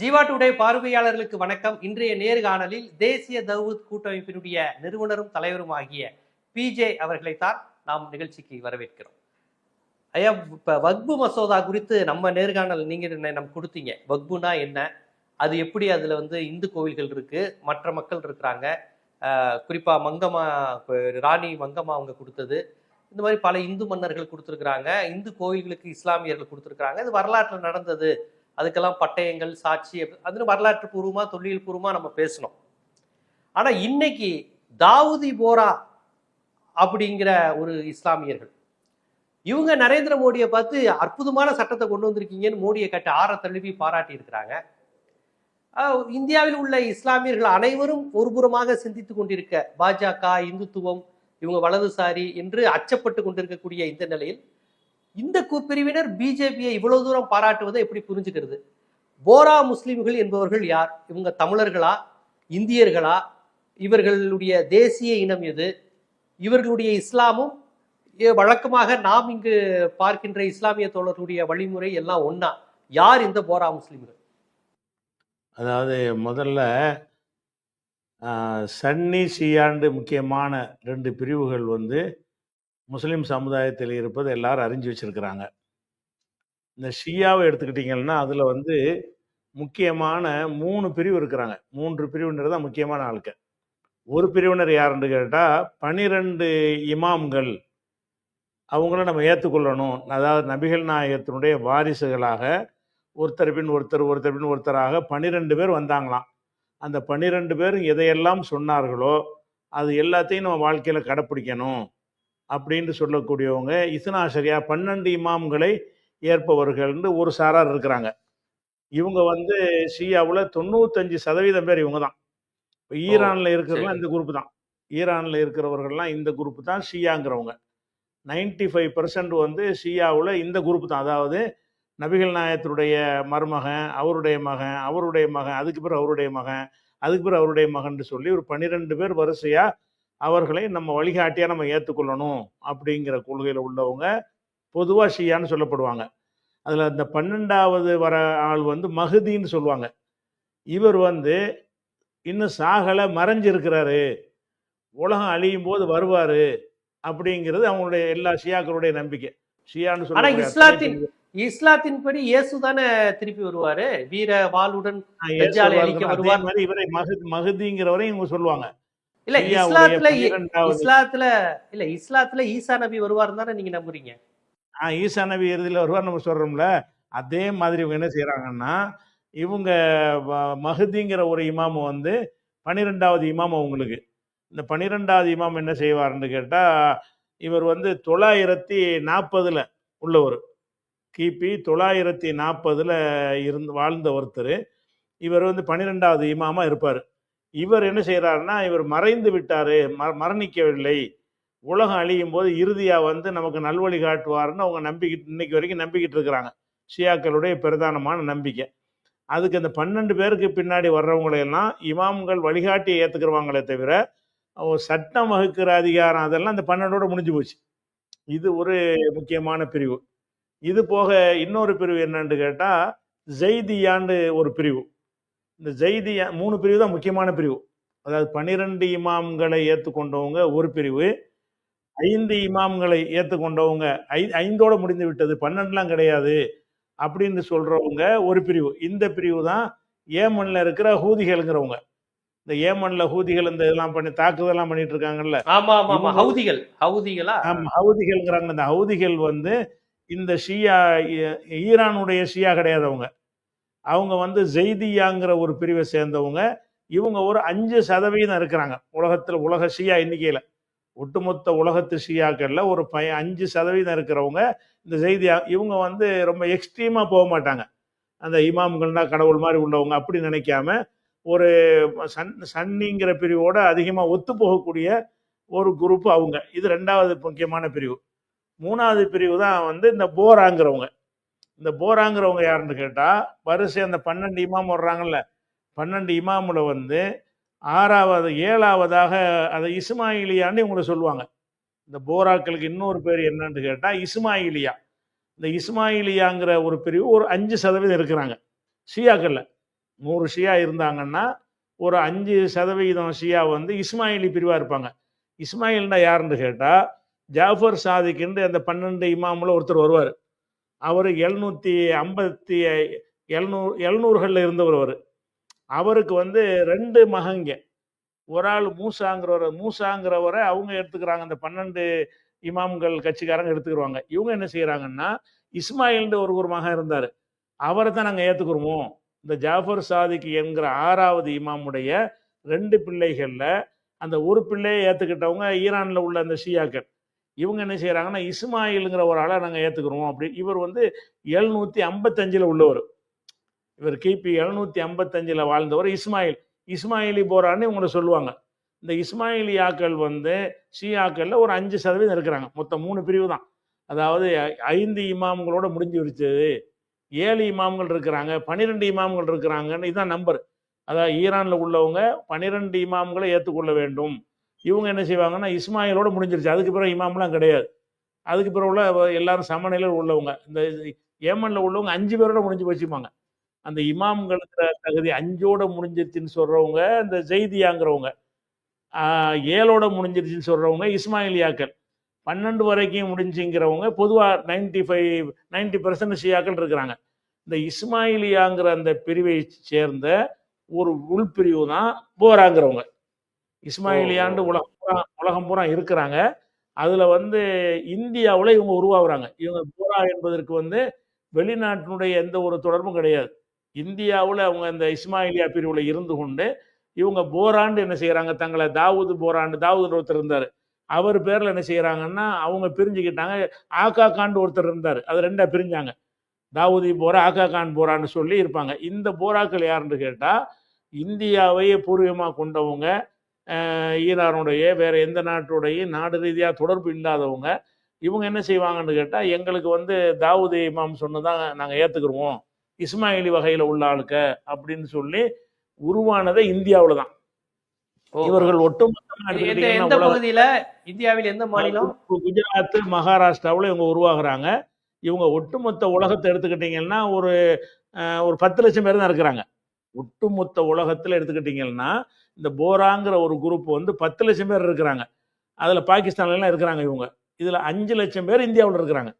Jeeva today பார்வையாளர்களுக்கு வணக்கம். இன்றைய நேர்காணலில் தேசிய தௌத் கூட்டமைப்பினுடைய நிறுவனரும் தலைவரும் ஆகிய பிஜே அவர்களைத்தான் நாம் நிகழ்ச்சிக்கு வரவேற்கிறோம். ஐயா இப்போ வக்பு மசோதா குறித்து நம்ம நேர்காணல் நீங்கள் என்ன நம்ம கொடுத்தீங்க? வக்புனா என்ன? அது எப்படி அதில் வந்து இந்து கோவில்கள் இருக்குது மற்ற மக்கள் இருக்கிறாங்க. குறிப்பாக மங்கம்மா ராணி மங்கம்மா அவங்க கொடுத்தது. இந்த மாதிரி பல இந்து மன்னர்கள் கொடுத்துருக்குறாங்க. இந்து கோயில்களுக்கு இஸ்லாமியர்கள் கொடுத்துருக்குறாங்க. இது வரலாற்றில் நடந்தது. அதுக்கெல்லாம் பட்டயங்கள் சாட்சி அது வரலாற்று பூர்வமாக தொழில் பூர்வமாக நம்ம பேசணும். ஆனால் இன்னைக்கு தாவூதி போரா அப்படிங்கிற ஒரு இஸ்லாமியர்கள் இவங்க நரேந்திர மோடியை பார்த்து அற்புதமான சட்டத்தை கொண்டு வந்திருக்கீங்கன்னு மோடியை கட்டி ஆற தழுவி பாராட்டி இருக்கிறாங்க. இந்தியாவில் உள்ள இஸ்லாமியர்கள் அனைவரும் ஒருபுறமாக சிந்தித்து கொண்டிருக்க பாஜக இந்துத்துவம் இவங்க வலதுசாரி என்று அச்சப்பட்டு கொண்டிருக்கக்கூடிய இந்த நிலையில் இந்த பிரிவினர் பிஜேபியை இவ்வளவு தூரம் பாராட்டுவதை எப்படி புரிஞ்சுக்கிறது? போரா முஸ்லிம்கள் என்பவர்கள் யார்? இவங்க தமிழர்களா? இந்தியர்களா? இவர்களுடைய தேசிய இனம் எது? இவர்களுடைய இஸ்லாமும் வழக்கமாக நாம் இங்கு பார்க்கின்ற இஸ்லாமிய தோழர்களுடைய வழிமுறை எல்லாம் ஒன்னா யார் இந்த போரா முஸ்லிம்கள்? அதாவது முதல்ல சன்னி சியாண்டு முக்கியமான ரெண்டு பிரிவுகள் வந்து முஸ்லீம் சமுதாயத்தில் இருப்பது எல்லாரும் அறிஞ்சு வச்சிருக்கிறாங்க. இந்த ஷியாவை எடுத்துக்கிட்டிங்கன்னா அதில் வந்து முக்கியமான மூணு பிரிவு இருக்கிறாங்க. மூன்று பிரிவினர் தான் முக்கியமான ஆளுக்க. ஒரு பிரிவினர் யாருன்னு கேட்டால் பனிரெண்டு இமாம்கள் அவங்கள நம்ம ஏற்றுக்கொள்ளணும் அதாவது நபிகள் நாயகத்தினுடைய வாரிசுகளாக ஒருத்தர் பின் ஒருத்தர் ஒருத்தர் பின் ஒருத்தராக பன்னிரெண்டு பேர் வந்தாங்களாம். அந்த பன்னிரெண்டு பேரும் எதையெல்லாம் சொன்னார்களோ அது எல்லாத்தையும் நம்ம வாழ்க்கையில் கடைப்பிடிக்கணும். அப்படின்னு சொல்லக்கூடியவங்க இஸ்னா சரியா பன்னெண்டு இமாம்களை ஏற்பவர்கள்னு ஒரு சாரார் இருக்கிறாங்க. இவங்க வந்து ஷியாவில் தொண்ணூத்தஞ்சு சதவீதம் பேர் இவங்க தான். இப்போ ஈரானில் இருக்கிறவங்க. இந்த குரூப் தான். ஈரானில் இருக்கிறவர்கள்லாம் இந்த குரூப் தான் ஷியாங்கிறவங்க. 95% ஃபைவ் பர்சன்ட் வந்து ஷியாவில் இந்த குரூப் தான். அதாவது நபிகள் நாயகத்தினுடைய மருமகன் அவருடைய மகன் அவருடைய மகன் அதுக்கு பிறகு அவருடைய மகன் அதுக்கு பிறகு அவருடைய மகன் சொல்லி ஒரு பன்னிரெண்டு பேர் வரிசையா அவர்களை நம்ம வழிகாட்டியா நம்ம ஏற்றுக்கொள்ளணும் அப்படிங்கிற கொள்கையில் உள்ளவங்க பொதுவாக ஷியான்னு சொல்லப்படுவாங்க. அதில் இந்த பன்னெண்டாவது வர ஆள் வந்து மஹதின்னு சொல்லுவாங்க. இவர் வந்து இன்னும் சாகலை மறைஞ்சிருக்கிறாரு. உலகம் அழியும் போது வருவார் அப்படிங்கிறது அவங்களுடைய எல்லா ஷியாக்களுடைய நம்பிக்கை. ஷியான்னு சொல்லக்கூடிய இஸ்லாத்தின் இஸ்லாத்தின் படி இயேசு தானே திருப்பி வருவாரு? வீர வாளுடன் வருவார். இவரை மகு மகுதிங்கிறவரையும் இவங்க சொல்லுவாங்க. இல்ல இஸ்லாத்துல இஸ்லாத்துல இல்ல இஸ்லாத்துல ஈசா நபி வருவார் தானே நீங்க நம்புறீங்க? ஆ, ஈசா நபி இறுதியில் வருவார் நம்ம சொல்றோம்ல. அதே மாதிரி இவங்க என்ன செய்றாங்கன்னா இவங்க மஹதிங்கிற ஒரு இமாம் வந்து பன்னிரெண்டாவது இமாம் அவங்களுக்கு. இந்த பன்னிரெண்டாவது இமாம் என்ன செய்வார்னு கேட்டா இவர் வந்து தொள்ளாயிரத்தி நாற்பதுல உள்ளவர். கிபி தொள்ளாயிரத்தி நாற்பதுல இருந்து வாழ்ந்த ஒருத்தர். இவர் வந்து பன்னிரெண்டாவது இமாமா இருப்பார். இவர் என்ன செய்கிறாருன்னா இவர் மறைந்து விட்டார் ம மரணிக்கவில்லை. உலகம் அழியும் போது இறுதியாக வந்து நமக்கு நல்வழி காட்டுவார்னு அவங்க நம்பிக்கிட்டு இன்னைக்கு வரைக்கும் நம்பிக்கிட்டு இருக்கிறாங்க. ஷியாக்களுடைய பிரதானமான நம்பிக்கை. அதுக்கு அந்த பன்னெண்டு பேருக்கு பின்னாடி வர்றவங்களையெல்லாம் இமாம்கள் வழிகாட்டியை ஏற்றுக்கிறவாங்களே தவிர சட்டம் வகுக்கிற அதிகாரம் அதெல்லாம் அந்த பன்னெண்டோடு முடிஞ்சு போச்சு. இது ஒரு முக்கியமான பிரிவு. இது போக இன்னொரு பிரிவு என்னன்னு கேட்டால் ஜெய்தியான்னு ஒரு பிரிவு. இந்த ஜெய்தியா மூணு பிரிவு தான் முக்கியமான பிரிவு. அதாவது பன்னிரெண்டு இமாம்களை ஏற்றுக்கொண்டவங்க ஒரு பிரிவு ஐந்து இமாம்களை ஏற்றுக்கொண்டவங்க ஐ ஐந்தோட முடிந்து விட்டது பன்னெண்டுலாம் கிடையாது அப்படின்னு சொல்றவங்க ஒரு பிரிவு. இந்த பிரிவு தான் ஏமன்ல இருக்கிற ஹூதிகளுங்கிறவங்க. இந்த ஏமன்ல ஹூதிகள் இந்த இதெல்லாம் பண்ணி தாக்குதலாம் பண்ணிட்டு இருக்காங்கல்ல. ஹவுதிகள் ஹவுதிகளா? ஆமா ஹவுதிகள்ங்கிறாங்க. இந்த ஹவுதிகள் வந்து இந்த ஷியா ஈரானுடைய ஷியா கிடையாது அவங்க அவங்க வந்து ஜெய்தியாங்கிற ஒரு பிரிவை சேர்ந்தவங்க இவங்க ஒரு அஞ்சு சதவீதம் இருக்கிறாங்க. உலகத்தில் உலக ஷியா எண்ணிக்கையில். ஒட்டுமொத்த உலகத்து ஷியாக்களில் ஒரு பய அஞ்சு சதவீதம் இருக்கிறவங்க இந்த ஜெய்தியா இவங்க வந்து ரொம்ப எக்ஸ்ட்ரீமாக போக மாட்டாங்க. அந்த இமாம்கள்னா கடவுள் மாதிரி உள்ளவங்க அப்படி நினைக்காம ஒரு சன் சன்னிங்கிற பிரிவோட அதிகமாக ஒத்து போகக்கூடிய ஒரு குரூப் அவங்க. இது ரெண்டாவது முக்கியமான பிரிவு. மூணாவது பிரிவு தான் வந்து இந்த போராங்கிறவங்க. இந்த போராங்கிறவங்க யாருன்னு கேட்டால் வரிசை அந்த பன்னெண்டு இமாம் வர்றாங்கல்ல பன்னெண்டு இமாமுல வந்து ஆறாவது ஏழாவதாக அதை இஸ்மாயிலியான்னு இவங்களை சொல்லுவாங்க. இந்த போராக்களுக்கு இன்னொரு பேர் என்னன்னு கேட்டால் இஸ்மாயிலியா. இந்த இஸ்மாயிலியாங்கிற ஒரு பிரிவு ஒரு அஞ்சு சதவீதம் இருக்கிறாங்க. ஷியாக்களில் நூறு ஷியா இருந்தாங்கன்னா ஒரு அஞ்சு சதவீதம் ஷியா வந்து இஸ்மாயிலி பிரிவாக இருப்பாங்க. இஸ்மாயில்னா யாருன்னு கேட்டால் ஜாஃபர் சாதிக்குன்ற அந்த பன்னெண்டு இமாமில் ஒருத்தர் வருவார். அவர் எழுநூற்றி ஐம்பத்தி எழுநூறு எழுநூறுகளில் இருந்தவர் அவர். அவருக்கு வந்து ரெண்டு மகங்க ஒரு ஆள் மூசாங்கிறவர் மூசாங்கிறவரை அவங்க எடுத்துக்கிறாங்க. அந்த பன்னெண்டு இமாம்கள் கட்சிக்காரங்க எடுத்துக்கிறாங்க இவங்க என்ன செய்கிறாங்கன்னா இஸ்மாயில்ன்ற ஒரு ஒரு மகன் இருந்தார். அவரை தான் நாங்கள் ஏற்றுக்குருவோம் இந்த ஜாஃபர் சாதிக் என்கிற ஆறாவது இமாமுடைய ரெண்டு பிள்ளைகளில் அந்த ஒரு பிள்ளையை ஏற்றுக்கிட்டவங்க ஈரானில் உள்ள அந்த ஷியாக்கள். இவங்க என்ன செய்கிறாங்கன்னா இஸ்மாயிலுங்கிற ஒரு ஆளை நாங்கள் ஏற்றுக்குறோம் அப்படி இவர் வந்து எழுநூற்றி ஐம்பத்தஞ்சில் உள்ளவர். இவர் கிபி எழுநூற்றி ஐம்பத்தஞ்சில் வாழ்ந்தவர் இஸ்மாயில். இஸ்மாயிலி போரான்னு இவங்களை சொல்லுவாங்க. இந்த இஸ்மாயிலியாக்கள் வந்து ஷியாக்களில் ஒரு அஞ்சு சதவீதம் இருக்கிறாங்க. மொத்தம் மூணு பிரிவு தான். அதாவது ஐந்து இமாம்களோட முடிஞ்சு விடுச்சது ஏழு இமாம்கள் இருக்கிறாங்க பன்னிரெண்டு இமாம்கள் இருக்கிறாங்கன்னு இதுதான் நம்பர். அதாவது ஈரானில் உள்ளவங்க பன்னிரெண்டு இமாம்களை ஏற்றுக்கொள்ள வேண்டும். இவங்க என்ன செய்வாங்கன்னா இஸ்மாயிலோட முடிஞ்சிருச்சு. அதுக்கு பிறகு இமாம்லாம் கிடையாது. அதுக்கு பிறகு உள்ள எல்லாரும் சமநிலையில் உள்ளவங்க. இந்த ஏமனில் உள்ளவங்க அஞ்சு பேரோட முடிஞ்சு வச்சுப்பாங்க அந்த இமாம்களுக்கு தகுதி அஞ்சோட முடிஞ்சிருச்சுன்னு சொல்கிறவங்க இந்த ஜெய்தியாங்கிறவங்க ஏழோட முடிஞ்சிருச்சுன்னு சொல்கிறவங்க இஸ்மாயிலியாக்கள். பன்னெண்டு வரைக்கும் முடிஞ்சுங்கிறவங்க பொதுவாக நைன்டி ஃபைவ் நைன்டி பர்சன்ட் ஷியாக்கள் இருக்கிறாங்க. இந்த இஸ்மாயிலியாங்கிற அந்த பிரிவை சேர்ந்த ஒரு உள்பிரிவு தான் போராங்கிறவங்க. இஸ்மாயிலியாண்டு. உலகம் பூரா உலகம் பூரா இருக்கிறாங்க. அதில் வந்து இந்தியாவில் இவங்க உருவாகுறாங்க. இவங்க போரா என்பதற்கு வந்து வெளிநாட்டினுடைய எந்த ஒரு தொடர்பும் கிடையாது. இந்தியாவில் அவங்க இந்த இஸ்மாயிலியா பிரிவில் இருந்து கொண்டு இவங்க போராண்டு என்ன செய்கிறாங்க தங்களை தாவூது போராண்டு தாவூது ஒருத்தர் இருந்தார். அவர் பேரில் என்ன செய்கிறாங்கன்னா அவங்க பிரிஞ்சுக்கிட்டாங்க. ஆகா காண்டு ஒருத்தர் இருந்தார். அது ரெண்டா பிரிஞ்சாங்க. தாவூதி போரா ஆகா கான் போரான்னு சொல்லி இருப்பாங்க. இந்த போராக்கள் யாருன்னு கேட்டால் இந்தியாவையே பூர்வீகமாக கொண்டவங்க ஈரானுடைய வேற எந்த நாட்டுடைய நாடு ரீதியாக தொடர்பு இல்லாதவங்க இவங்க என்ன செய்வாங்கன்னு கேட்டால் எங்களுக்கு வந்து தாவூதி இமாம் சொன்னதான் நாங்கள் ஏற்றுக்குருவோம் இஸ்மாயிலி வகையில் உள்ள ஆளுக்க அப்படின்னு சொல்லி உருவானதே இந்தியாவில் தான். இவர்கள் ஒட்டுமொத்தமாக எந்த பகுதியில? இந்தியாவில் எந்த மாநிலம்? குஜராத் மகாராஷ்டிராவில் இவங்க உருவாகுறாங்க. இவங்க ஒட்டுமொத்த உலகத்தை எடுத்துக்கிட்டீங்கன்னா ஒரு ஒரு பத்து லட்சம் பேர் தான் இருக்கிறாங்க. ஒட்டுமொத்த உலகத்தில் எடுத்துக்கிட்டீங்கன்னா இந்த போராங்கிற ஒரு குரூப் வந்து பத்து லட்சம் பேர் இருக்கிறாங்க. அதில் பாகிஸ்தான்லாம் இருக்கிறாங்க இவங்க. இதில் அஞ்சு லட்சம் பேர் இந்தியாவில் இருக்கிறாங்க.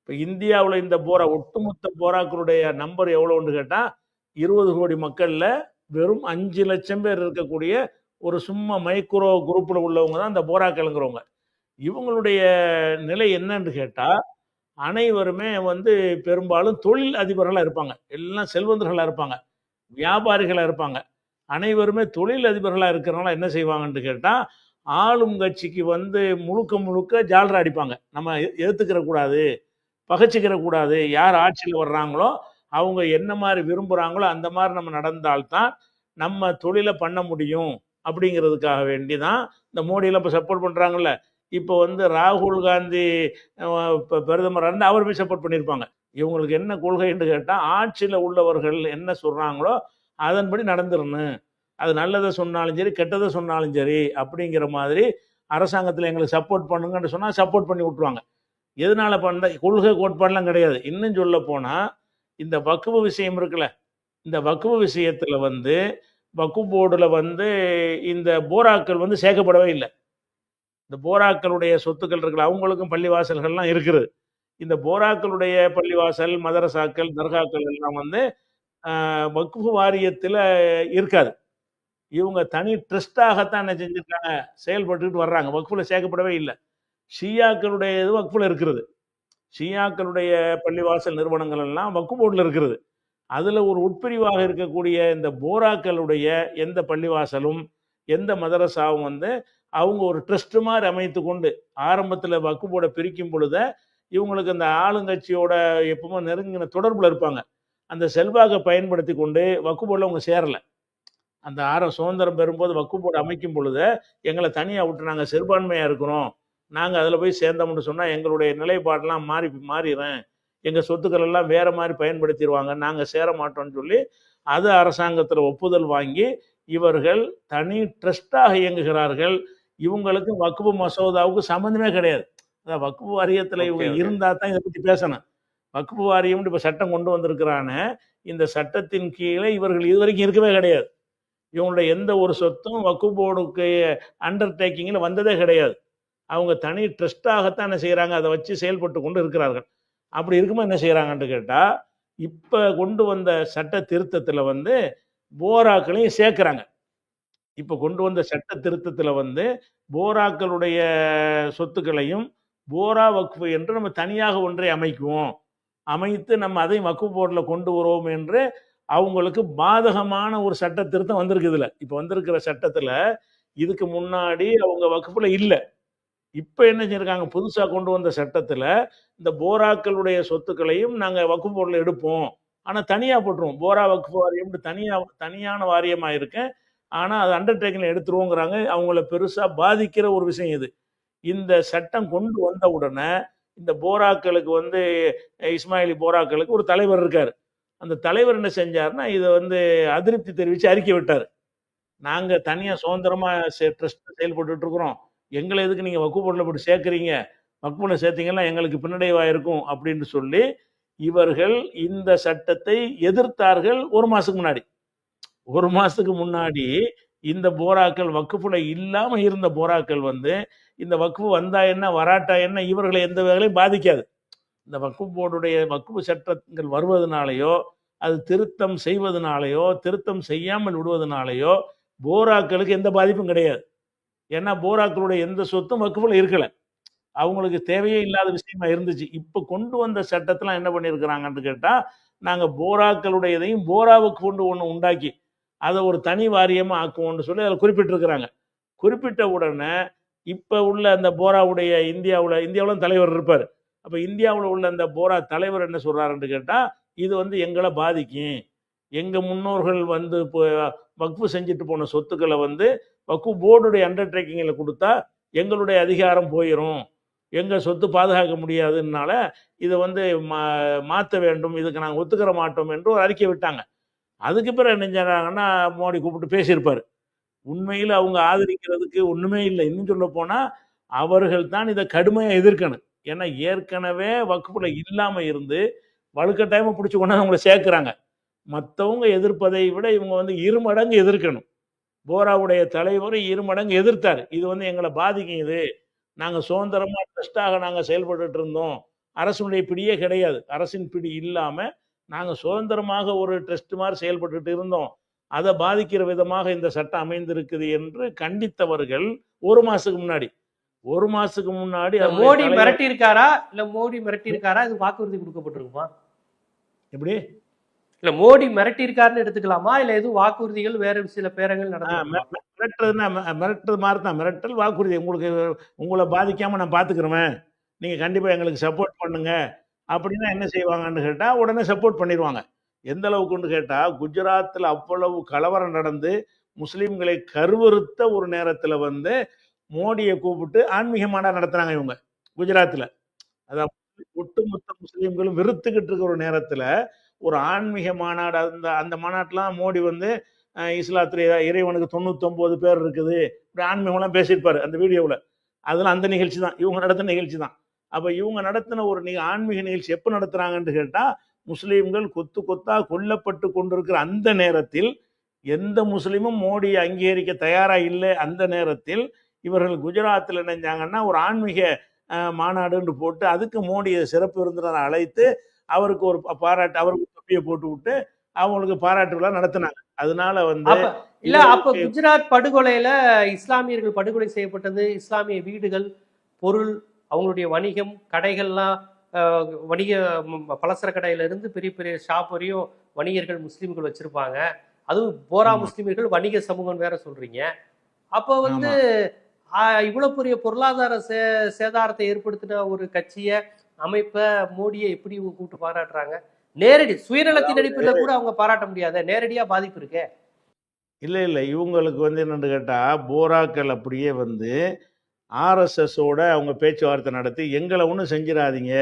இப்போ இந்தியாவில் இந்த போரா ஒட்டுமொத்த போராக்களுடைய நம்பர் எவ்வளோன்னு கேட்டால் இருபது கோடி மக்களில் வெறும் அஞ்சு லட்சம் பேர் இருக்கக்கூடிய ஒரு சும்மா மைக்ரோ குரூப்பில் உள்ளவங்க தான் இந்த போராக்களுங்கிறவங்க இவங்களுடைய நிலை என்னன்னு கேட்டால் அனைவருமே வந்து பெரும்பாலும் தொழில் அதிபர்களாக இருப்பாங்க. எல்லாம் செல்வந்தர்களாக இருப்பாங்க. வியாபாரிகளாக இருப்பாங்க. அனைவருமே தொழில் அதிபர்களாக இருக்கிறவங்களாம் என்ன செய்வாங்கன்னு கேட்டால் ஆளும் கட்சிக்கு வந்து முழுக்க முழுக்க ஜாலரை அடிப்பாங்க. நம்ம எ- எதிர்த்துக்கிற கூடாது பகைச்சிக்கிற கூடாது யார் ஆட்சியில் வர்றாங்களோ அவங்க என்ன மாதிரி விரும்புகிறாங்களோ அந்த மாதிரி நம்ம நடந்தால்தான் நம்ம தொழிலை பண்ண முடியும். அப்படிங்கிறதுக்காக வேண்டி தான் இந்த மோடியில் இப்போ சப்போர்ட் பண்ணுறாங்கல்ல இப்போ வந்து ராகுல் காந்தி இப்போ பிரதமராக இருந்து அவர் போய் சப்போர்ட் பண்ணியிருப்பாங்க இவங்களுக்கு என்ன கொள்கைன்னு கேட்டால் ஆட்சியில் உள்ளவர்கள் என்ன சொல்கிறாங்களோ அதன்படி நடந்துடணும் அது நல்லதை சொன்னாலும் சரி கெட்டதை சொன்னாலும் சரி அப்படிங்கிற மாதிரி அரசாங்கத்தில் எங்களுக்கு சப்போர்ட் பண்ணுங்கன்னு சொன்னால் சப்போர்ட் பண்ணி விட்ருவாங்க எதனால பண்ண கொள்கை கோட்பாடெலாம் கிடையாது. இன்னும் சொல்ல போனால் இந்த வக்குவ விஷயம் இருக்குல்ல இந்த வக்குவ விஷயத்தில் வந்து வக்கு போர்டில் வந்து இந்த போராக்கள் வந்து சேர்க்கப்படவே இல்லை. இந்த போராக்களுடைய சொத்துக்கள் இருக்குல்ல அவங்களுக்கும் பள்ளிவாசல்கள்லாம் இருக்குது. இந்த போராக்களுடைய பள்ளிவாசல் மதரசாக்கள் தர்காக்கள் எல்லாம் வந்து ஆஹ், வக்ஃபு வாரியத்தில் இருக்காது இவங்க தனி ட்ரஸ்டாகத்தான் என்ன செஞ்சுருக்காங்க செயல்பட்டுக்கிட்டு வர்றாங்க. வக்ஃபில் சேர்க்கப்படவே இல்லை. ஷியாக்களுடைய இது வக்ஃபில் இருக்கிறது. ஷியாக்களுடைய பள்ளிவாசல் நிறுவனங்கள் எல்லாம் வக்கு போர்டில் இருக்கிறது. அதில் ஒரு உட்பிரிவாக இருக்கக்கூடிய இந்த போராக்களுடைய எந்த பள்ளிவாசலும் எந்த மதரசாவும் வந்து அவங்க ஒரு ட்ரஸ்ட் மாதிரி அமைத்து கொண்டு ஆரம்பத்தில் வக்கு போர்டை பிரிக்கும் பொழுது இவங்களுக்கு அந்த ஆளுங்கட்சியோட எப்பவுமே நெருங்கின தொடர்பில் இருப்பாங்க. அந்த செல்வாக்கை பயன்படுத்தி கொண்டு வக்கு போர்டில் அவங்க சேரலை. அந்த ஆர சுதந்திரம் பெறும்போது வக்கு போர்டு அமைக்கும் பொழுது எங்களை தனியாக விட்டு நாங்கள் சிறுபான்மையாக இருக்கிறோம். நாங்கள் அதில் போய் சேர்ந்தோம்னு சொன்னால் எங்களுடைய நிலைப்பாடெல்லாம் மாறி மாறிடுறேன் எங்கள் சொத்துக்கள் எல்லாம் வேறு மாதிரி பயன்படுத்திடுவாங்க. நாங்கள் சேர மாட்டோம்னு சொல்லி அது அரசாங்கத்தில் ஒப்புதல் வாங்கி இவர்கள் தனி ட்ரஸ்டாக இயங்குகிறார்கள். இவங்களுக்கு வக்குவு மசோதாவுக்கு சம்மந்தமே கிடையாது. அதான் வக்குவு வாரியத்தில் இவங்க. இருந்தால் தான் இதை பற்றி பேசணும். வக்ஃபு வாரியம் இப்போ சட்டம் கொண்டு வந்திருக்கிறான இந்த சட்டத்தின் கீழே இவர்கள் இதுவரைக்கும் இருக்கவே கிடையாது. இவங்களோட எந்த ஒரு சொத்தும் வக்ஃபு போர்டுக்கு அண்டர்டேக்கிங்கில் வந்ததே கிடையாது. அவங்க தனி ட்ரஸ்டாகத்தான் என்ன செய்கிறாங்க அதை வச்சு செயல்பட்டு கொண்டு இருக்கிறார்கள். அப்படி இருக்கும்போது என்ன செய்கிறாங்கன்னு கேட்டால் இப்போ கொண்டு வந்த சட்ட திருத்தத்தில் வந்து போராக்களையும் சேர்க்குறாங்க. இப்போ கொண்டு வந்த சட்ட திருத்தத்தில் வந்து போராக்களுடைய சொத்துக்களையும் போரா வக்ஃபு என்று நம்ம தனியாக ஒன்றை அமைக்குவோம். அமைத்து நம்ம அதையும் வக்கு போர்டில் கொண்டு வருவோம் என்று அவங்களுக்கு பாதகமான ஒரு சட்ட திருத்தம் வந்திருக்கு இதில் இப்போ வந்திருக்கிற சட்டத்தில் இதுக்கு முன்னாடி அவங்க வகுப்பில் இல்லை. இப்போ என்ன செஞ்சிருக்காங்க? புதுசாக கொண்டு வந்த சட்டத்தில் இந்த போராக்களுடைய சொத்துக்களையும் நாங்கள் வக்கு போர்டில் எடுப்போம். ஆனால் தனியாக போட்டுருவோம். போரா வகுப்பு வாரியம் தனியாக தனியான வாரியமாக இருக்கேன். ஆனால் அது அண்டர்டேக்கிங் எடுத்துருவோங்கிறாங்க. அவங்கள பெருசாக பாதிக்கிற ஒரு விஷயம் இது. இந்த சட்டம் கொண்டு வந்த உடனே இந்த போராக்களுக்கு வந்து இஸ்மாயிலி போராக்களுக்கு ஒரு தலைவர் இருக்கார். அந்த தலைவர் என்ன செஞ்சாருன்னா இதை வந்து அதிருப்தி தெரிவித்து அறிக்கை விட்டார். நாங்கள் தனியாக சுதந்திரமாக ட்ரஸ்ட் செயல்பட்டுட்டு இருக்கிறோம். எங்களை எதுக்கு நீங்கள் வக்கு போட்டு சேர்க்குறீங்க? வக்குப்பில் சேர்த்தீங்கன்னா எங்களுக்கு பின்னடைவாக இருக்கும் அப்படின்னு சொல்லி இவர்கள் இந்த சட்டத்தை எதிர்த்தார்கள் ஒரு மாதத்துக்கு முன்னாடி. ஒரு மாதத்துக்கு முன்னாடி இந்த போராக்கள் வக்குப்புல இல்லாமல் இருந்த போராக்கள் வந்து இந்த வக்குப்பு வந்தா என்ன வராட்டா என்ன இவர்களை எந்த வகையிலையும் பாதிக்காது. இந்த வக்குப் போர்டுடைய வக்குப்பு சட்டங்கள் வருவதனாலேயோ அது திருத்தம் செய்வதனாலேயோ திருத்தம் செய்யாமல் விடுவதனாலேயோ போராக்களுக்கு எந்த பாதிப்பும் கிடையாது. ஏன்னா போராக்களுடைய எந்த சொத்தும் வக்குஃபில் இருக்கலை. அவங்களுக்கு தேவையே இல்லாத விஷயமா இருந்துச்சு. இப்போ கொண்டு வந்த சட்டத்தெல்லாம் என்ன பண்ணியிருக்கிறாங்கன்னு கேட்டால் நாங்கள் போராக்களுடையதையும் போராவுக்கு கொண்டு ஒன்று உண்டாக்கி அதை ஒரு தனி வாரியமாக ஆக்குவோம்னு சொல்லி அதில் குறிப்பிட்டிருக்கிறாங்க. குறிப்பிட்ட உடனே இப்போ உள்ள அந்த போராவுடைய இந்தியாவில் இந்தியாவில் தலைவர் இருப்பார். அப்போ இந்தியாவில் உள்ள அந்த போரா தலைவர் என்ன சொல்கிறாருன்னு கேட்டால் இது வந்து எங்களை பாதிக்கும். எங்கள் முன்னோர்கள் வந்து இப்போ வக்ஃபு செஞ்சுட்டு போன சொத்துக்களை வந்து வக்ஃபு போர்டுடைய அண்டர்டேக்கிங்கில் கொடுத்தா எங்களுடைய அதிகாரம் போயிடும் எங்கள் சொத்து பாதுகாக்க முடியாதுனால இதை வந்து மா மாற்ற வேண்டும். இதுக்கு நாங்கள் ஒத்துக்கிற மாட்டோம் என்று ஒரு அறிக்கை விட்டாங்க. அதுக்கு பிறகு என்ன செய்கிறாங்கன்னா மோடி கூப்பிட்டு பேசியிருப்பார். உண்மையில் அவங்க ஆதரிக்கிறதுக்கு ஒன்றுமே இல்லை. இன்னும் சொல்ல போனால் அவர்கள் தான் இதை கடுமையாக எதிர்க்கணும். ஏன்னா ஏற்கனவே வகுப்பில் இல்லாமல் இருந்து வலுக்கட்டாயமாக பிடிச்சி கொண்டாந்து அவங்கள சேர்க்குறாங்க. மற்றவங்க எதிர்ப்பதை விட இவங்க வந்து இரு மடங்கு எதிர்க்கணும். போராவுடைய தலைவர் இரு மடங்கு எதிர்த்தார். இது வந்து எங்களை பாதிக்கும் இது நாங்கள் சுதந்திரமாக ட்ரஸ்டாக நாங்கள் செயல்பட்டு இருந்தோம். அரசுடைய பிடியே கிடையாது. அரசின் பிடி இல்லாமல் நாங்கள் சுதந்திரமாக ஒரு ட்ரஸ்ட் மாதிரி செயல்பட்டு இருந்தோம். அதை பாதிக்கிற விதமாக இந்த சட்டம் அமைந்திருக்குது என்று கண்டித்தவர்கள் ஒரு மாசத்துக்கு முன்னாடி ஒரு மாசத்துக்கு முன்னாடி மோடி தலைவர்- மிரட்டி இருக்காரா இல்ல மோடி மிரட்டி இருக்காரா இது வாக்குறுதி கொடுக்கப்பட்டிருக்குமா? எப்படி? இல்ல மோடி மிரட்டி இருக்காருன்னு எடுத்துக்கலாமா? இல்ல எதுவும் வாக்குறுதிகள் வேற சில பேரங்கள் ஆ, நடந்து மி- மி- மிரட்டுறதுன்னா மிரட்டுறது மாதிரி தான் மிரட்டல் வாக்குறுதி உங்களுக்கு உங்களை பாதிக்காம நான் பார்த்துக்கிறேன் நீங்க கண்டிப்பா எங்களுக்கு சப்போர்ட் பண்ணுங்க. அப்படின்னா என்ன செய்வாங்கன்னு கேட்டால் உடனே சப்போர்ட் பண்ணிடுவாங்க எந்த அளவுக்குன்னு கேட்டால் குஜராத்தில் அவ்வளவு கலவரம் நடந்து முஸ்லீம்களை கருவறுத்த ஒரு நேரத்தில் வந்து மோடியை கூப்பிட்டு ஆன்மீக மாநாடு நடத்துனாங்க இவங்க குஜராத்தில். அதாவது ஒட்டுமொத்த முஸ்லீம்களும் வெறுத்துக்கிட்டு இருக்கிற ஒரு நேரத்தில் ஒரு ஆன்மீக மாநாடு அந்த அந்த மாநாட்டிலாம் மோடி வந்து இஸ்லாத்துல இறைவனுக்கு தொண்ணூத்தொம்பது பேர் இருக்குது இப்படி ஆன்மீகம்லாம் பேசியிருப்பார் அந்த வீடியோவில். அதெல்லாம் அந்த நிகழ்ச்சி தான் இவங்க நடத்த நிகழ்ச்சி தான். அப்போ இவங்க நடத்தின ஒரு நிக ஆன்மீக நிகழ்ச்சி எப்போ நடத்துறாங்கன்னு கேட்டால் முஸ்லீம்கள் கொத்து கொத்தா கொல்லப்பட்டு கொண்டிருக்கிற அந்த நேரத்தில் எந்த முஸ்லீமும் மோடியை அங்கீகரிக்க தயாராக இல்லை அந்த நேரத்தில் இவர்கள் குஜராத்தில் நினைஞ்சாங்கன்னா ஒரு ஆன்மீக மாநாடுன்னு போட்டு அதுக்கு மோடியை சிறப்பு விருந்தினரை அழைத்து அவருக்கு ஒரு பாராட்டு அவருக்கு தொப்பியை போட்டு விட்டு அவங்களுக்கு பாராட்டு விழா நடத்தினாங்க. அதனால வந்து இல்ல அப்ப குஜராத் படுகொலையில இஸ்லாமியர்கள் படுகொலை செய்யப்பட்டது இஸ்லாமிய வீடுகள் பொருள் அவங்களுடைய வணிகம் கடைகள்லாம் வணிக பலசர கடையில இருந்து பெரிய பெரிய ஷாப் வரையும் வணிகர்கள் முஸ்லீம்கள் வச்சிருப்பாங்க. அதுவும் போரா. முஸ்லீம்கள் வணிக சமூகம் வேற சொல்றீங்க. அப்போ வந்து ஆ, இவ்வளவு பெரிய பொருளாதார சே சேதாரத்தை ஏற்படுத்தின ஒரு கட்சியை அமைப்பை மோடியை எப்படி கூப்பிட்டு பாராட்டுறாங்க? நேரடி சுயநலத்தின் அடிப்படையில் கூட அவங்க பாராட்ட முடியாத நேரடியா பாதிப்பு இருக்கே. இல்லை இல்லை இவங்களுக்கு வந்து என்னன்னு கேட்டால் போராக்கள் அப்படியே வந்து ஆர்எஸ்எஸோட அவங்க பேச்சுவார்த்தை நடத்தி எங்களை ஒன்றும் செஞ்சிடாதீங்க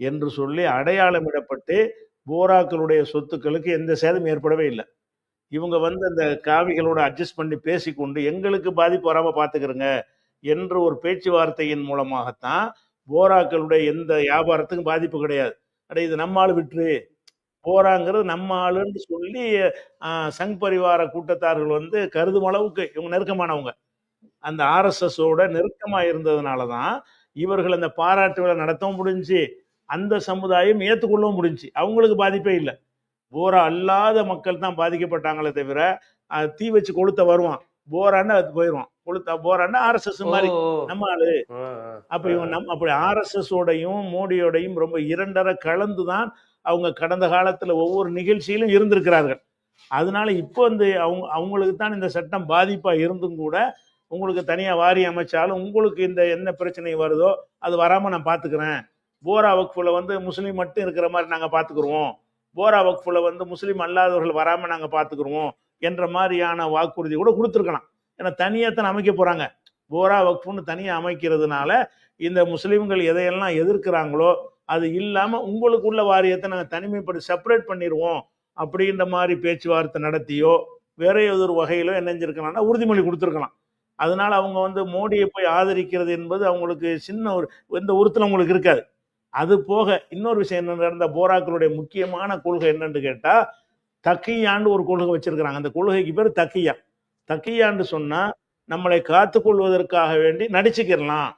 என்று சொல்லி அடையாளமிடப்பட்டு போராக்களுடைய சொத்துக்களுக்கு எந்த சேதம் ஏற்படவே இல்லை. இவங்க வந்து அந்த காவிகளோட அட்ஜஸ்ட் பண்ணி பேசிக்கொண்டு எங்களுக்கு பாதிப்பு வராமல் பார்த்துக்கிறோங்க என்ற ஒரு பேச்சுவார்த்தையின் மூலமாகத்தான் போராக்களுடைய எந்த வியாபாரத்துக்கும் பாதிப்பு கிடையாது. அடைய இது நம்ம ஆள் விட்டுரு போறாங்கிறது நம்ம ஆளுன்னு சொல்லி சங் பரிவார கூட்டத்தார்கள் வந்து கருதும் அளவுக்கு இவங்க நெருக்கமானவங்க. அந்த ஆர்எஸ்எஸோட நெருக்கமா இருந்ததுனால தான் இவர்கள் அந்த பாராட்டு விழா நடத்தவும் முடிஞ்சு அந்த சமுதாயம் ஏற்றுக்கொள்ளவும் முடிஞ்சு. அவங்களுக்கு பாதிப்பே இல்லை. போரா அல்லாத மக்கள் தான் பாதிக்கப்பட்டாங்களே தவிர தீ வச்சு கொளுத்த வருவான். போரான்னு அது போயிடுவான் கொளுத்தா போரான்னு ஆர்எஸ்எஸ் மாதிரி நம்ம ஆளு. அப்ப இவன் நம் அப்படி ஆர்எஸ்எஸ் ஓடையும் மோடியோடையும் ரொம்ப இரண்டரை கலந்து தான் அவங்க கடந்த காலத்துல ஒவ்வொரு நிகழ்ச்சியிலும் இருந்திருக்கிறார்கள். அதனால இப்போ வந்து அவங்க அவங்களுக்கு தான் இந்த சட்டம் பாதிப்பா இருந்தும் கூட உங்களுக்கு தனியாக வாரி அமைச்சாலும் உங்களுக்கு இந்த என்ன பிரச்சனை வருதோ அது வராமல் நான் பார்த்துக்கிறேன் போரா வக்ஃபில் வந்து முஸ்லீம் மட்டும் இருக்கிற மாதிரி நாங்கள் பார்த்துக்குருவோம் போரா வக்ஃபில் வந்து முஸ்லீம் அல்லாதவர்கள் வராமல் நாங்கள் பார்த்துக்குருவோம் என்ற மாதிரியான வாக்குறுதி கூட கொடுத்துருக்கலாம். ஏன்னா தனியாத்தான் அமைக்க போகிறாங்க போரா வக்ஃபுன்னு தனியாக அமைக்கிறதுனால இந்த முஸ்லீம்கள் எதையெல்லாம் எதிர்க்கிறாங்களோ அது இல்லாம உங்களுக்குள்ள வாரியத்தை நாங்கள் தனிமைப்படி செப்பரேட் பண்ணிடுவோம் அப்படின்ற மாதிரி பேச்சுவார்த்தை நடத்தியோ வேற ஏதோ ஒரு வகையிலோ என்ன உறுதிமொழி கொடுத்துருக்கலாம். அதனால அவங்க வந்து மோடியை போய் ஆதரிக்கிறது என்பது அவங்களுக்கு சின்ன ஒரு எந்த உறுத்தலும் அவங்களுக்கு இருக்காது. அது போக இன்னொரு விஷயம் என்ன நடந்த போராக்களுடைய முக்கியமான கொள்கை என்னன்னு கேட்டா தக்கியாண்டு ஒரு கொள்கை வச்சிருக்கிறாங்க. அந்த கொள்கைக்கு பேர் தக்கியா. தக்கியாண்டு சொன்னா நம்மளை காத்துக்கொள்வதற்காக வேண்டி நடிச்சுக்கிடலாம்.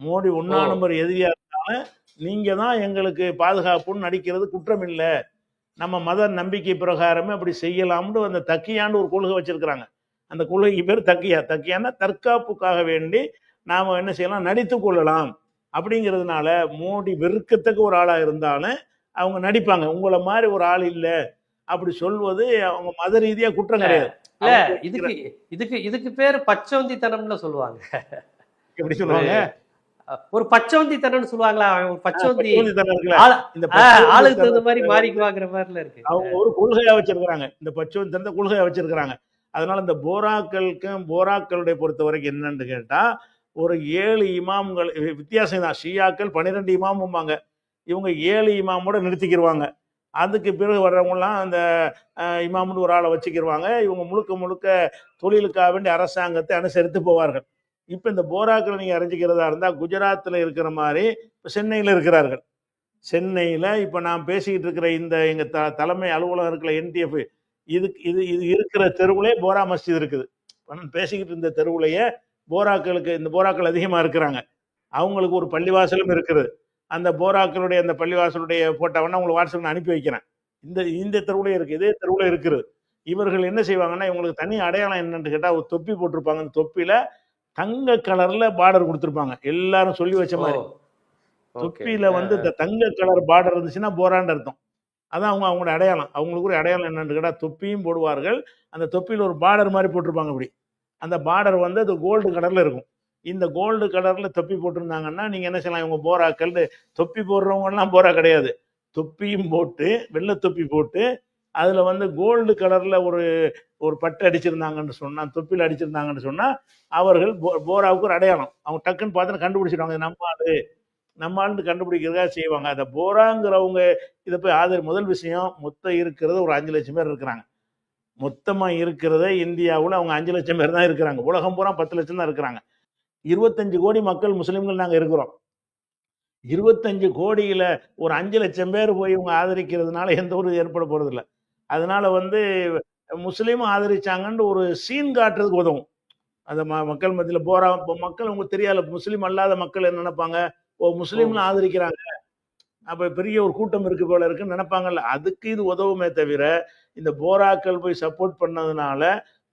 மோடி ஒன்னா ஓ. நம்பர் எதிரியா இருந்தாலும் நீங்க தான் எங்களுக்கு பாதுகாப்புன்னு நடிக்கிறது குற்றம் இல்லை நம்ம மத நம்பிக்கை பிரகாரமே அப்படி செய்யலாம்னு அந்த தக்கியாண்டு ஒரு கொள்கை வச்சிருக்கிறாங்க. அந்த கொள்கைக்கு பேர் தக்கியா? தக்கியான்னா தற்காப்புக்காக வேண்டி நாம என்ன செய்யலாம்? நடித்து கொள்ளலாம். அப்படிங்கிறதுனால மோடி வெறுக்கத்தக்க ஒரு ஆளா இருந்தாலும் அவங்க நடிப்பாங்க. உங்களை மாதிரி ஒரு ஆள் இல்ல அப்படி சொல்வது அவங்க மத ரீதியா குற்றம் கிடையாது. இல்ல இதுக்கு இதுக்கு இதுக்கு பேரு பச்சவந்தித்தனம்னு சொல்லுவாங்க. எப்படி சொல்லுவாங்க? ஒரு பச்சவந்தித்தனம்னு சொல்லுவாங்களா? ஒரு பச்சவந்தி ஆளுக்கு தகுந்த மாதிரி மாறிக்குவாங்கிற மாதிரில இருக்கு. அவங்க ஒரு கொள்கையா வச்சிருக்கிறாங்க. இந்த பச்சோந்தித்தனத்தை கொள்கையா வச்சிருக்கிறாங்க. அதனால் இந்த போராக்களுக்கும் போராக்களுடைய பொறுத்த வரைக்கும் என்னன்னு கேட்டால் ஒரு ஏழு இமாம்கள் வித்தியாசம் தான் ஷியாக்கள் பன்னிரெண்டு இமாமும்பாங்க. இவங்க ஏழு இமாமோட நிறுத்திக்கிடுவாங்க அதுக்கு பிறகு வர்றவங்களாம் அந்த இமாமுன்னு இமாம்னு ஒரு ஆளை வச்சுக்கிடுவாங்க இவங்க முழுக்க முழுக்க தொழிலுக்காக வேண்டிய அரசாங்கத்தை அனுசரித்து போவார்கள். இப்போ இந்த போராக்களை நீங்கள் அறிஞ்சிக்கிறதா இருந்தால் குஜராத்தில் இருக்கிற மாதிரி இப்போ சென்னையில் இருக்கிறார்கள். சென்னையில் இப்போ நான் பேசிக்கிட்டு இருக்கிற இந்த எங்கள் த தலைமை அலுவலகம் இருக்கிற என்டிஎஃப் இதுக்கு இது இது இருக்கிற தெருவுலே போரா மஸ்ஜித் இருக்குது. நான் பேசிக்கிட்டு இருந்த தெருவுலையே போராக்களுக்கு இந்த போராக்கள் அதிகமாக இருக்கிறாங்க. அவங்களுக்கு ஒரு பள்ளிவாசலும் இருக்குது. அந்த போராக்களுடைய அந்த பள்ளிவாசலுடைய போட்டோவனா உங்களுக்கு வாட்ஸ்அப் அனுப்பி வைக்கிறேன். இந்த இந்த தெருவுல இருக்கு இதே தெருவுல இருக்குது. இவர்கள் என்ன செய்வாங்கன்னா இவங்களுக்கு தனி அடையாளம் என்னன்னு கேட்டால் ஒரு தொப்பி போட்டிருப்பாங்க. அந்த தொப்பியில தங்க கலர்ல பார்டர் கொடுத்துருப்பாங்க. எல்லாரும் சொல்லி வச்ச மாதிரி. தொப்பியில வந்து இந்த தங்க கலர் பார்டர் இருந்துச்சுன்னா போரான்னு அர்த்தம். அதான் அவங்க அவங்களோட அடையாளம். அவங்களுக்கு ஒரு அடையாளம் என்னன்னு கேட்டால் தொப்பியும் போடுவார்கள். அந்த தொப்பியில் ஒரு பார்டர் மாதிரி போட்டிருப்பாங்க அப்படி. அந்த பார்டர் வந்து அது கோல்டு கலரில் இருக்கும். இந்த கோல்டு கலரில் தொப்பி போட்டிருந்தாங்கன்னா நீங்கள் என்ன செய்யலாம்? இவங்க போராக்கள் தொப்பி போடுறவங்கலாம் போரா கிடையாது. தொப்பியும் போட்டு வெள்ளை தொப்பி போட்டு அதில் வந்து கோல்டு கலரில் ஒரு ஒரு பட்டு அடிச்சிருந்தாங்கன்னு சொன்னால் தொப்பியில் அடிச்சிருந்தாங்கன்னு சொன்னால் அவர்கள் போ- போராவுக்கு ஒரு அடையாளம். அவங்க டக்குன்னு பார்த்து கண்டுபிடிச்சிடுவாங்க நம்ம ஆடு நம்ம ஆளுன்னு கண்டுபிடிக்கிறதா செய்வாங்க. அந்த போராங்கிறவங்க இதை போய் ஆதரி முதல் விஷயம் மொத்தம் இருக்கிறது ஒரு அஞ்சு லட்சம் பேர் இருக்கிறாங்க. மொத்தமாக இருக்கிறத இந்தியாவில் அவங்க அஞ்சு லட்சம் பேர் தான் இருக்கிறாங்க. உலகம் பூரா பத்து லட்சம் தான் இருக்கிறாங்க. இருபத்தஞ்சு கோடி மக்கள் முஸ்லீம்கள் நாங்கள் இருக்கிறோம். இருபத்தஞ்சு கோடியில் ஒரு அஞ்சு லட்சம் பேர் போய் இவங்க ஆதரிக்கிறதுனால எந்த ஒரு ஏற்பட போகிறதில்ல அதனால் வந்து முஸ்லீம் ஆதரிச்சாங்கன்னு ஒரு சீன் காட்டுறதுக்கு உதவும். அந்த ம- மக்கள் மத்தியில் போரா இப்போ மக்கள் உங்களுக்கு தெரியாது முஸ்லீம் அல்லாத மக்கள் என்ன நினைப்பாங்க? ஓ முஸ்லீம்ல ஆதரிக்கிறாங்க. அப்ப பெரிய ஒரு கூட்டம் இருக்கு போல இருக்குன்னு நினைப்பாங்கல்ல. அதுக்கு இது உதவுமே தவிர இந்த போராக்கள் போய் சப்போர்ட் பண்ணதுனால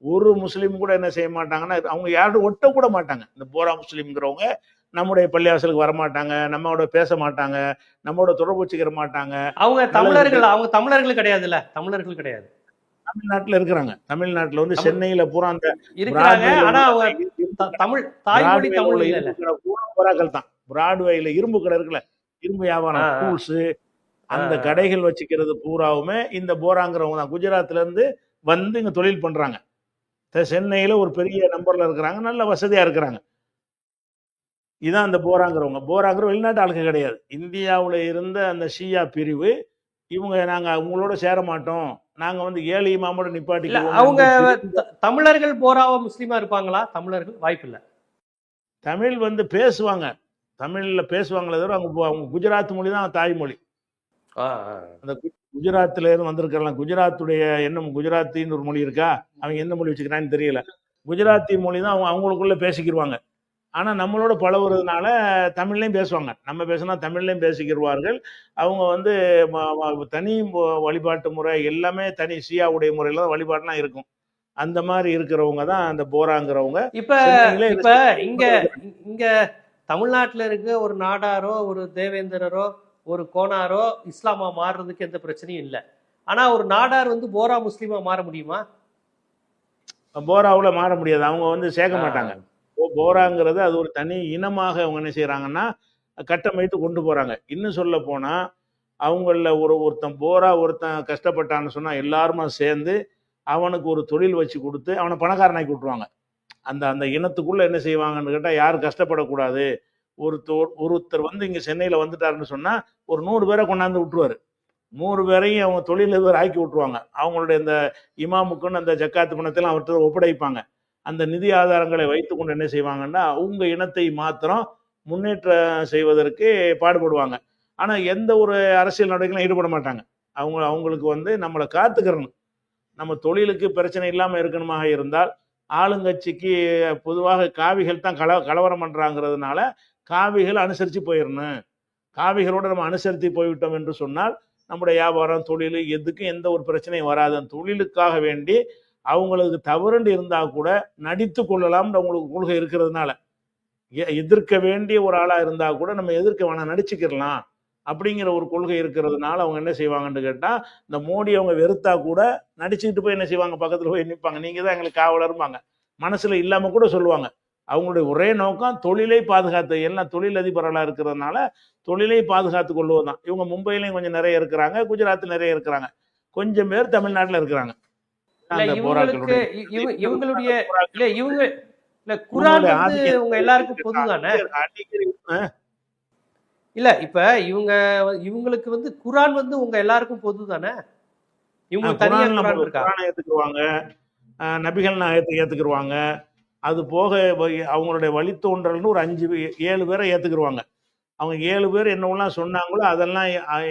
ஒரு முஸ்லீம் கூட என்ன செய்ய மாட்டாங்கன்னா அவங்க யாரும் ஒட்ட கூட மாட்டாங்க. இந்த போரா முஸ்லீம்ங்கிறவங்க நம்முடைய பள்ளிவாசலுக்கு வர மாட்டாங்க நம்மளோட பேச மாட்டாங்க நம்மளோட தொடர்பு வச்சுக்கிற மாட்டாங்க. அவங்க தமிழர்கள் அவங்க தமிழர்கள் கிடையாதுல்ல? தமிழர்கள் கிடையாது. தமிழ்நாட்டுல இருக்கிறாங்க. தமிழ்நாட்டுல வந்து சென்னையில பூரா அந்த இருக்கிறாங்க ஆனா அவங்க தமிழ் தாய்மொழி தமிழ் பூரா போராக்கள் தான். பிராட்வேல இரும்பு கடை இருக்குல்ல இரும்பு வியாபாரம். டூல்ஸ் அந்த. கடைகள் வச்சுக்கிறது பூராவுமே இந்த போராங்கிறவங்க தான். குஜராத்ல இருந்து வந்து இங்க தொழில் பண்றாங்க. சென்னையில ஒரு பெரிய நம்பர்ல இருக்கிறாங்க நல்ல வசதியா இருக்கிறாங்க. இதான் அந்த போராங்கிறவங்க. போராங்கிற வெளிநாட்டு ஆளுங்க கிடையாது. இந்தியாவுல இருந்த அந்த ஷியா பிரிவு இவங்க நாங்க உங்களோட சேர மாட்டோம். நாங்க வந்து ஏழை இமாமோட இல்ல நிப்பாட்டிக்குவோம் அவங்க தமிழர்கள் போராவ முஸ்லீமா இருப்பாங்களா? தமிழர்கள் வாய்ப்பு இல்ல தமிழ் வந்து பேசுவாங்க. தமிழ்ல பேசுவாங்களே தவிர அவங்க அவங்க குஜராத் மொழி தான் தாய்மொழி. அந்த குஜராத்ல இருந்து வந்திருக்கலாம் குஜராத்துடைய என்ன குஜராத்தின்னு ஒரு மொழி இருக்கா? அவங்க எந்த மொழி வச்சுக்கிறான்னு தெரியல. குஜராத்தி மொழி தான் அவங்க அவங்களுக்குள்ள பேசிக்கிடுவாங்க ஆனா நம்மளோட பழகுறதுனால தமிழ்லையும் பேசுவாங்க. நம்ம பேசினா தமிழ்லையும் பேசிக்கிடுவார்கள் அவங்க வந்து தனி வழிபாட்டு முறை எல்லாமே தனி சியாவுடைய முறையில தான் வழிபாடுலாம் இருக்கும். அந்த மாதிரி இருக்கிறவங்க தான் அந்த போராங்கிறவங்க. இப்ப இப்ப இங்க இங்க தமிழ்நாட்டுல இருக்க ஒரு நாடாரோ ஒரு தேவேந்திரரோ ஒரு கோனாரோ இஸ்லாமா மாறுறதுக்கு எந்த பிரச்சனையும் இல்லை. ஆனா ஒரு நாடார் வந்து போரா முஸ்லீமா மாற முடியுமா? போராவுல மாற முடியாது. அவங்க வந்து சேர்க்க மாட்டாங்க. போராங்கிறது அது ஒரு தனி இனமாக அவங்க என்ன செய்றாங்கன்னா கட்டமைத்து கொண்டு போறாங்க. இன்னும் சொல்ல போனா அவங்கள ஒரு ஒருத்தன் போரா ஒருத்தன் கஷ்டப்பட்டான்னு சொன்னா எல்லாருமா சேர்ந்து அவனுக்கு ஒரு தொழில் வச்சு கொடுத்து அவனை பணக்காரனாக்கி விட்டுருவாங்க. அந்த அந்த இனத்துக்குள்ள என்ன செய்வாங்கன்னு கேட்டால் யாரும் கஷ்டப்படக்கூடாது. ஒருத்தர் ஒருத்தர் வந்து இங்கே சென்னையில் வந்துட்டாருன்னு சொன்னால் ஒரு நூறு பேரை கொண்டாந்து விட்டுருவார். நூறு பேரையும் அவங்க தொழிலதிபர் ஆக்கி விட்டுருவாங்க. அவங்களுடைய இந்த இமாமுக்குன்னு அந்த ஜக்காத்து பணத்தெல்லாம் அவர்கிட்ட ஒப்படைப்பாங்க. அந்த நிதி ஆதாரங்களை வைத்துக்கொண்டு என்ன செய்வாங்கன்னா அவங்க இனத்தை மாத்திரம் முன்னேற்றம் செய்வதற்கு பாடுபடுவாங்க. ஆனால் எந்த ஒரு அரசியல் நடவடிக்கையிலும் ஈடுபட மாட்டாங்க. அவங்க அவங்களுக்கு வந்து நம்மளை காத்துக்கிறணும். நம்ம தொழிலுக்கு பிரச்சனை இல்லாமல் இருக்கணுமாக இருந்தால் ஆளுங்கட்சிக்கு பொதுவாக காவிகள் தான் கல கலவரம் பண்ணுறாங்கிறதுனால காவிகள் அனுசரித்து போயிடணும் காவிகளோடு நம்ம அனுசரித்து போய்விட்டோம் என்று சொன்னால் நம்முடைய வியாபாரம் தொழில் எதுக்கும் எந்த ஒரு பிரச்சனையும் வராது. அந்த தொழிலுக்காக வேண்டி அவங்களுக்கு தவறுண்டு இருந்தால் கூட நடித்து கொள்ளலாம்னு அவங்களுக்கு கொள்கை இருக்கிறதுனால. எதிர்க்க வேண்டிய ஒரு ஆளாக இருந்தால் கூட நம்ம எதிர்க்க வேணாம் நடிச்சுக்கிடலாம் அப்படிங்கிற ஒரு கொள்கை இருக்கிறதுனால அவங்க என்ன செய்வாங்கன்னு கேட்டால் இந்த மோடி அவங்க வெறுத்தா கூட நடிச்சுக்கிட்டு போய் என்ன செய்வாங்க? பக்கத்தில் போய் நிற்பாங்க நீங்கள் தான் எங்களுக்கு காவலரும்பாங்க. மனசில் இல்லாமல் கூட சொல்லுவாங்க. அவங்களுடைய ஒரே நோக்கம் தொழிலை பாதுகாத்து எல்லாம் தொழிலதிபர்களாக இருக்கிறதுனால தொழிலை பாதுகாத்து கொள்வது தான் இவங்க மும்பையிலையும் கொஞ்சம் நிறைய இருக்கிறாங்க குஜராத்தில் நிறைய இருக்கிறாங்க. கொஞ்சம் பேர் தமிழ்நாட்டில் இருக்கிறாங்க. இவங்களுடைய இல்ல இவங்க இல்ல குரான் வந்து உங்க எல்லாருக்கும் இல்ல இப்ப இவங்க இவங்களுக்கு வந்து குரான் வந்து உங்க எல்லாருக்கும் பொது தானே இவங்க தனியா குரான் அஹ் நபிகள் நாயகத்தை ஏத்துக்குருவாங்க. அது போக அவங்களுடைய வழித்தோன்றல்னு ஒரு அஞ்சு ஏழு பேரை ஏத்துக்குருவாங்க. அவங்க ஏழு பேர் என்னவெல்லாம் சொன்னாங்களோ அதெல்லாம்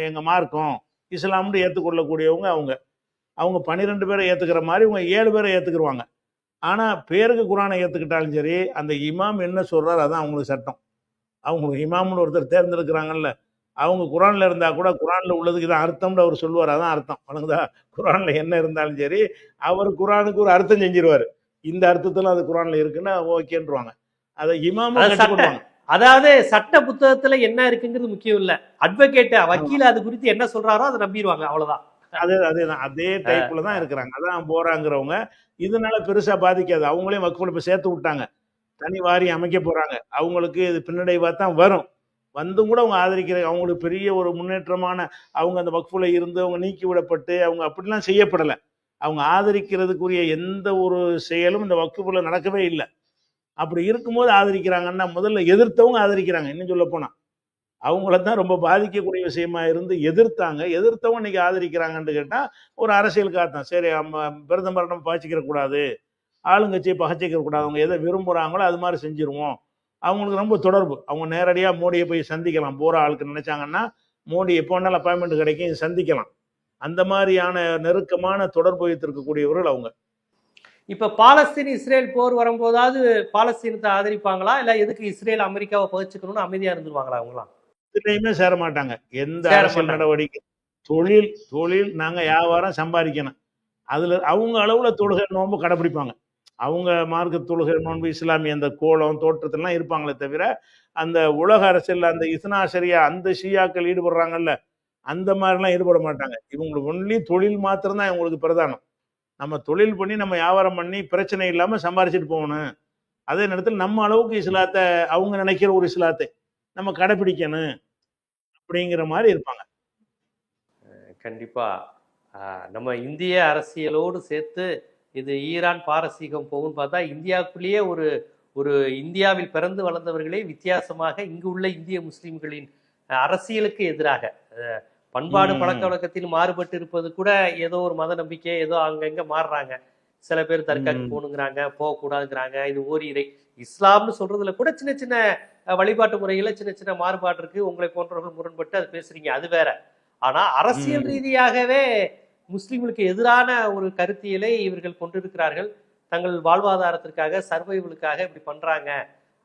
எங்க மார்க்கம் இஸ்லாம்னு ஏற்றுக்கொள்ளக்கூடியவங்க அவங்க. அவங்க பன்னிரெண்டு பேரை ஏத்துக்கிற மாதிரி இவங்க ஏழு பேரை ஏத்துக்குருவாங்க. ஆனா பேருக்கு குரானை ஏத்துக்கிட்டாலும் சரி அந்த இமாம் என்ன சொல்றாரு அதான் அவங்களுக்கு சட்டம். அவங்களுக்கு இமாம்னு ஒருத்தர் தேர்ந்தெடுக்கிறாங்கல்ல அவங்க குரான்ல இருந்தா கூட குரான்ல உள்ளதுக்கு இதான் அர்த்தம்னு அவர் சொல்லுவார். அதான் அர்த்தம். வணங்குதா? குரான்ல என்ன இருந்தாலும் சரி அவர் குரானுக்கு ஒரு அர்த்தம் செஞ்சிருவாரு. இந்த அர்த்தத்துல அது குரான்ல இருக்குன்னா ஓகேன்றுவாங்க. அதை. கற்றுக்கொள்வாங்க. அதாவது சட்ட புத்தகத்துல என்ன இருக்குங்கிறது முக்கியம் இல்ல. அட்வொகேட் வக்கீல் அது குறித்து என்ன சொல்றாரோ அதை நம்பிடுவாங்க அவ்வளவுதான். அதே அதேதான் அதே டைப்ல தான் இருக்கிறாங்க. அதான் போறாங்கிறவங்க. இதனால பெருசா பாதிக்காது. அவங்களையும் வக்குல இப்ப சேர்த்து விட்டாங்க. தனி வாரி அமைக்க போறாங்க. அவங்களுக்கு இது பின்னடைவா தான் வரும். வந்தும் கூட அவங்க ஆதரிக்கிற அவங்களுக்கு பெரிய ஒரு முன்னேற்றமான அவங்க அந்த வக்ஃபுல இருந்து அவங்க நீக்கி விடப்பட்டு அவங்க அப்படிலாம் செய்யப்படலை. அவங்க ஆதரிக்கிறதுக்குரிய எந்த ஒரு செயலும் இந்த வக்ஃபுல நடக்கவே இல்லை. அப்படி இருக்கும்போது ஆதரிக்கிறாங்கன்னா முதல்ல எதிர்த்தவங்க ஆதரிக்கிறாங்க. இன்னும் சொல்ல போனா. அவங்கள தான் ரொம்ப பாதிக்கக்கூடிய விஷயமா இருந்து எதிர்த்தாங்க. எதிர்த்தவங்க இன்னைக்கு ஆதரிக்கிறாங்கன்னு கேட்டால் ஒரு அரசியலுக்காக தான். சரி நம்ம பிரதமர் நம்ம பாய்ச்சிக்கிற கூடாது ஆளுங்கட்சியை பகச்சிக்கிற கூடாது. அவங்க எதை விரும்புறாங்களோ அது மாதிரி செஞ்சிருவோம். அவங்களுக்கு ரொம்ப தொடர்பு. அவங்க நேரடியாக மோடியை போய் சந்திக்கலாம். போற ஆளுக்கு நினைச்சாங்கன்னா மோடி எப்போ வேணாலும் அப்பாயின்மெண்ட் கிடைக்கும் சந்திக்கலாம். அந்த மாதிரியான நெருக்கமான தொடர்பு வைத்திருக்கக்கூடியவர்கள் அவங்க. இப்ப பாலஸ்தீன் இஸ்ரேல் போர் வரும்போதாவது பாலஸ்தீனத்தை ஆதரிப்பாங்களா? இல்ல எதுக்கு இஸ்ரேல் அமெரிக்காவை பகிச்சுக்கணும்னு அமைதியா இருந்துருவாங்களா அவங்களாம்? இதுலையுமே சேர மாட்டாங்க. எந்த அரசியல். நடவடிக்கை? தொழில் தொழில் நாங்க வியாபாரம் சம்பாதிக்கணும். அதுல அவங்க அளவுல தொழுகை நோன்பு கடைபிடிப்பாங்க. அவங்க மார்க்க தொழுகை நோன்பு இஸ்லாமிய அந்த கோலம் தோற்றத்திலாம் இருப்பாங்களே தவிர அந்த உலக அரசியல் அந்த இஸ்னா சரியா அந்த ஷியாக்கள் ஈடுபடுறாங்கல்ல அந்த மாதிரிலாம் ஈடுபட மாட்டாங்க. இவங்களுக்கு ஒன்லி தொழில் மாத்திரம்தான் இவங்களுக்கு பிரதானம். நம்ம தொழில் பண்ணி நம்ம வியாபாரம் பண்ணி பிரச்சனை இல்லாமல் சம்பாரிச்சிட்டு போகணும். அதே நேரத்தில் நம்ம அளவுக்கு இஸ்லாத்தை அவங்க நினைக்கிற ஒரு இஸ்லாத்தை நம்ம கடைபிடிக்கணும் அப்படிங்கிற மாதிரி இருப்பாங்க. கண்டிப்பாக நம்ம இந்திய அரசியலோடு சேர்த்து இது ஈரான் பாரசீகம் போகும்னு பார்த்தா இந்தியாவுக்குள்ளேயே ஒரு ஒரு இந்தியாவில் பிறந்து வளர்ந்தவர்களே வித்தியாசமாக இங்கு உள்ள இந்திய முஸ்லிம்களின் அரசியலுக்கு எதிராக பண்பாடு. பழக்க வழக்கத்தில் மாறுபட்டு இருப்பது கூட ஏதோ ஒரு மத நம்பிக்கை ஏதோ அங்கங்க மாறுறாங்க சில பேர் தர்காக்கு. போகணுங்கிறாங்க போகக்கூடாதுங்கிறாங்க இது ஓரிரை இஸ்லாம்னு சொல்றதுல கூட சின்ன சின்ன வழிபாட்டு முறைகளை சின்ன சின்ன மாறுபாடு இருக்கு உங்களை போன்றவர்கள் முரண்பட்டு அது பேசுறீங்க அது வேற ஆனா அரசியல். ரீதியாகவே முஸ்லிம்களுக்கு எதிரான ஒரு கருத்தியலை இவர்கள் கொண்டிருக்கிறார்கள். தங்கள் வாழ்வாதாரத்திற்காக சர்வைவலுக்காக இப்படி பண்றாங்க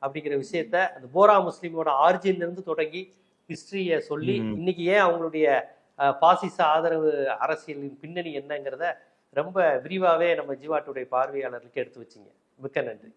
அப்படிங்கிற விஷயத்த அந்த போரா முஸ்லிமோட ஆரிஜின்ல இருந்து தொடங்கி ஹிஸ்டரிய சொல்லி. இன்னைக்கு ஏன் அவங்களுடைய பாசிச ஆதரவு அரசியலின் பின்னணி என்னங்கிறத ரொம்ப விரிவாவே நம்ம ஜீவாட்டுடைய பார்வையாளர்களுக்கு எடுத்து வச்சிங்க. மிக்க நன்றி.